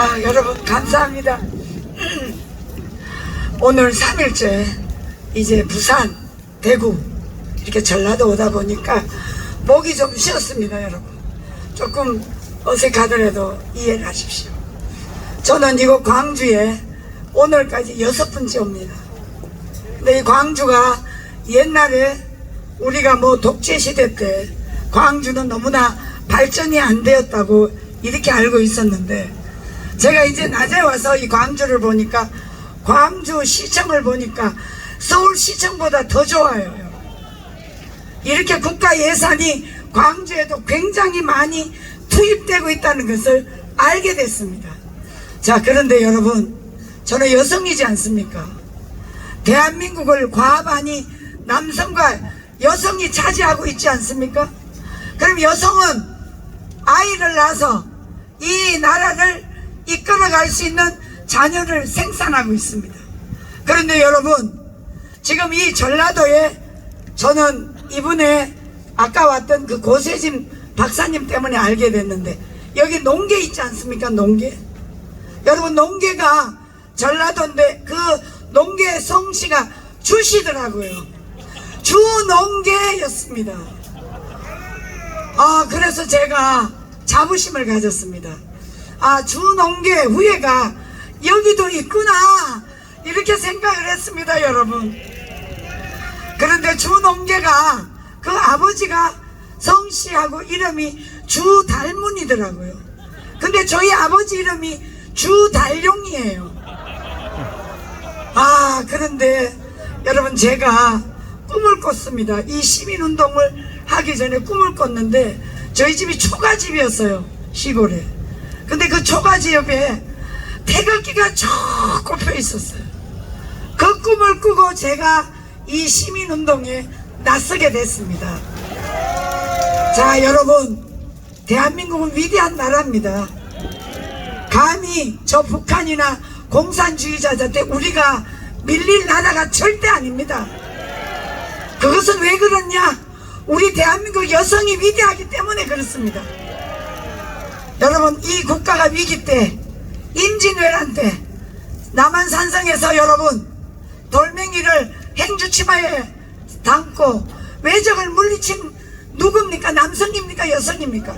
아, 여러분, 감사합니다. 오늘 3일째, 이제 부산, 대구, 이렇게 전라도 오다 보니까 목이 좀 쉬었습니다, 여러분. 조금 어색하더라도 이해를 하십시오. 저는 이곳 광주에 오늘까지 여섯 번째 옵니다. 근데 이 광주가 옛날에 우리가 뭐 독재 시대 때 광주는 너무나 발전이 안 되었다고 이렇게 알고 있었는데 제가 이제 낮에 와서 이 광주를 보니까 광주 시청을 보니까 서울 시청보다 더 좋아요. 이렇게 국가 예산이 광주에도 굉장히 많이 투입되고 있다는 것을 알게 됐습니다. 자, 그런데 여러분, 저는 여성이지 않습니까? 대한민국을 과반이 남성과 여성이 차지하고 있지 않습니까? 그럼 여성은 아이를 낳아서 이 나라를 이끌어갈 수 있는 자녀를 생산하고 있습니다. 그런데 여러분, 지금 이 전라도에 저는 이분의 아까 왔던 그 고세진 박사님 때문에 알게 됐는데 여기 농계 있지 않습니까? 농계. 여러분 농계가 전라도인데 그 농계 성씨가 주시더라고요. 주농계였습니다. 아 그래서 제가 자부심을 가졌습니다. 아 주농계 후예가 여기도 있구나 이렇게 생각을 했습니다, 여러분. 그런데 주농계가 그 아버지가 성씨하고 이름이 주달문이더라고요. 근데 저희 아버지 이름이 주달용이에요. 아, 그런데 여러분 제가 꿈을 꿨습니다. 이 시민운동을 하기 전에 꿈을 꿨는데 저희 집이 초가집이었어요. 시골에. 근데 그 초가집 옆에 태극기가 쭉 꼽혀 있었어요. 그 꿈을 꾸고 제가 이 시민운동에 나서게 됐습니다. 자, 여러분, 대한민국은 위대한 나라입니다. 감히 저 북한이나 공산주의자한테 우리가 밀릴 나라가 절대 아닙니다. 그것은 왜 그렇냐? 우리 대한민국 여성이 위대하기 때문에 그렇습니다. 여러분, 이 국가가 위기 때, 임진왜란 때, 남한 산성에서 여러분, 돌멩이를 행주 치마에 담고 외적을 물리친 누굽니까? 남성입니까? 여성입니까?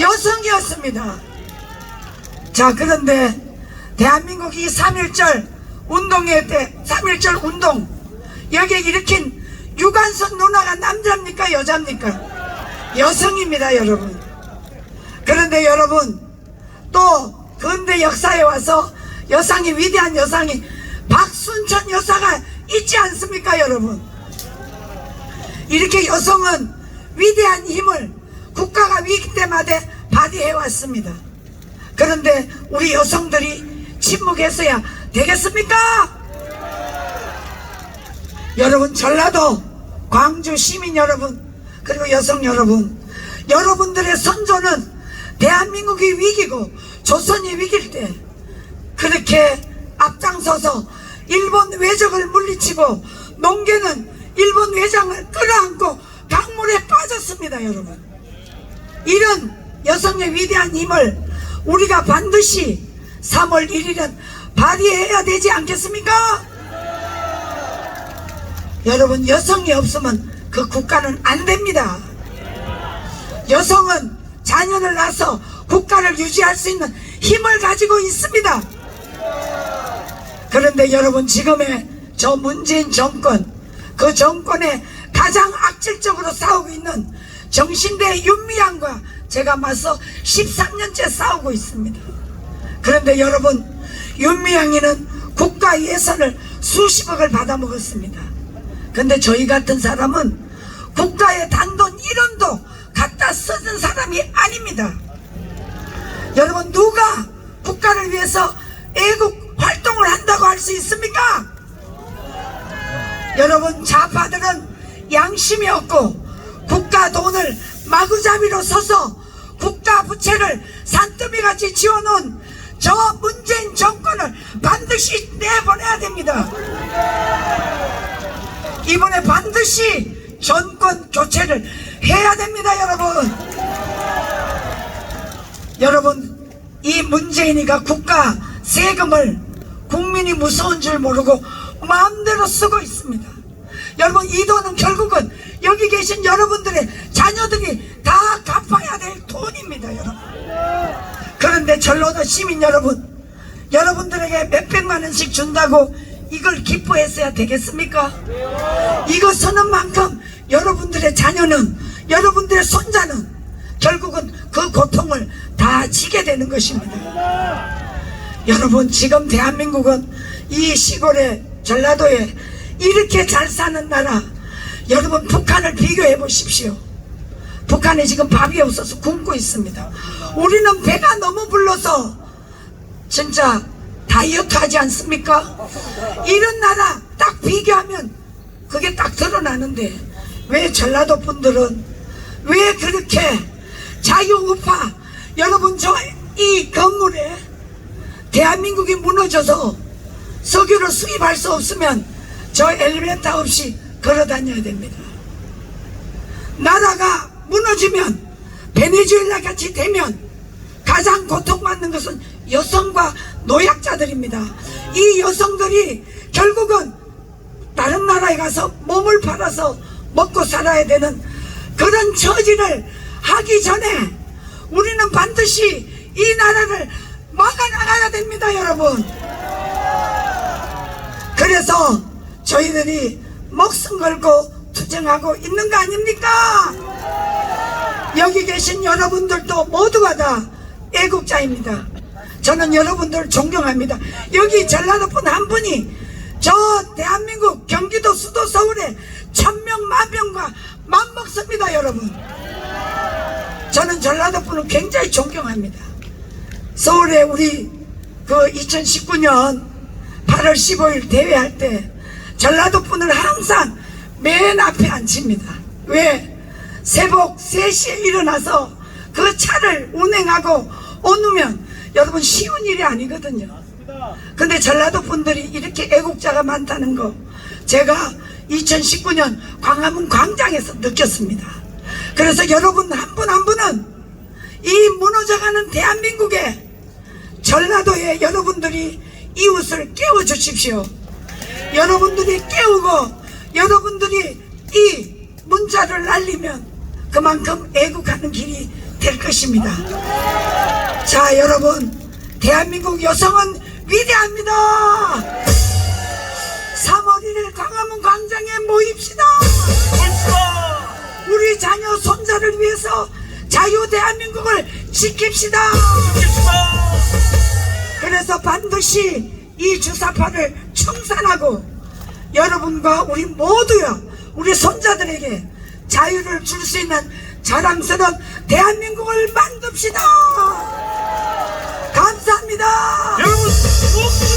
여성이었습니다. 자, 그런데 대한민국이 3.1절 운동회 때, 3.1절 운동, 여기에 일으킨 유관순 누나가 남자입니까? 여자입니까? 여성입니다, 여러분. 그런데 여러분, 또 근대 역사에 와서 여상이, 위대한 여상이 박순천 여사가 있지 않습니까, 여러분? 이렇게 여성은 위대한 힘을 국가가 위기 때마다 발휘해 왔습니다. 그런데 우리 여성들이 침묵했어야 되겠습니까? 여러분 전라도 광주 시민 여러분 그리고 여성 여러분 여러분들의 선조는 대한민국이 위기고 조선이 위기일 때 그렇게 앞장서서 일본 외적을 물리치고 농계는 일본 외장을 끌어안고 강물에 빠졌습니다 여러분 이런 여성의 위대한 힘을 우리가 반드시 3월 1일은 발휘해야 되지 않겠습니까? 여러분 여성이 없으면 그 국가는 안 됩니다. 여성은 자녀를 낳아서 국가를 유지할 수 있는 힘을 가지고 있습니다. 그런데 여러분 지금의 저 문재인 정권 그 정권에 가장 악질적으로 싸우고 있는 정신대 윤미향과 제가 맞서 13년째 싸우고 있습니다. 그런데 여러분 윤미향이는 국가 예산을 수십억을 받아먹었습니다. 근데 저희 같은 사람은 국가의 단돈 1원도 갖다 쓰는 사람이 아닙니다. 여러분 누가 국가를 위해서 애국 활동을 한다고 할 수 있습니까? 여러분 좌파들은 양심이 없고 국가 돈을 마구잡이로 써서 국가 부채를 산더미같이 지어놓은 저 문재인 정권을 반드시 내보내야 됩니다. 이번에 반드시 정권 교체를 해야 됩니다, 여러분. 여러분, 이 문재인이가 국가 세금을 국민이 무서운 줄 모르고 마음대로 쓰고 있습니다. 여러분 이 돈은 결국은 여기 계신 여러분들의 자녀들이 다 갚아야 될 돈입니다 여러분. 그런데 전라도 시민 여러분 여러분들에게 몇백만 원씩 준다고 이걸 기뻐했어야 되겠습니까? 이거 쓰는 만큼 여러분들의 자녀는 여러분들의 손자는 결국은 그 고통을 다 지게 되는 것입니다. 여러분 지금 대한민국은 이 시골에 전라도에 이렇게 잘 사는 나라 여러분 북한을 비교해 보십시오. 북한에 지금 밥이 없어서 굶고 있습니다. 우리는 배가 너무 불러서 진짜 다이어트 하지 않습니까? 이런 나라 딱 비교하면 그게 딱 드러나는데 왜 전라도 분들은 왜 그렇게 자유우파 여러분 저 이 건물에 대한민국이 무너져서 석유를 수입할 수 없으면 저 엘리베이터 없이 걸어 다녀야 됩니다. 나라가 무너지면 베네수엘라 같이 되면 가장 고통받는 것은 여성과 노약자들입니다. 이 여성들이 결국은 다른 나라에 가서 몸을 팔아서 먹고 살아야 되는 그런 처지를 하기 전에 우리는 반드시 이 나라를 막아나가야 됩니다, 여러분. 그래서 저희들이 목숨 걸고 투쟁하고 있는 거 아닙니까? 여기 계신 여러분들도 모두가 다 애국자입니다. 저는 여러분들 존경합니다. 여기 전라도 분한 분이 저 대한민국 경기도 수도 서울에 천명 만명과 맞먹습니다, 여러분. 저는 전라도 분을 굉장히 존경합니다. 서울에 우리 그 2019년 8월 15일 대회할 때 전라도 분을 항상 맨 앞에 앉힙니다. 왜? 새벽 3시에 일어나서 그 차를 운행하고 오누면 여러분 쉬운 일이 아니거든요. 근데 전라도 분들이 이렇게 애국자가 많다는 거 제가 2019년 광화문 광장에서 느꼈습니다. 그래서 여러분 한 분한 분은 이 무너져가는 대한민국에 전라도에 여러분들이 이웃을 깨워 주십시오. 여러분들이 깨우고 여러분들이 이 문자를 날리면 그만큼 애국하는 길이 될 것입니다. 자, 여러분, 대한민국 여성은 위대합니다. 3월 1일 광화문 광장에 모입시다. 우리 자녀 손자를 위해서 자유 대한민국을 지킵시다. 그래서 반드시 이 주사파를 청산하고 여러분과 우리 모두요 우리 손자들에게 자유를 줄 수 있는 자랑스러운 대한민국을 만듭시다. 감사합니다. 여러분.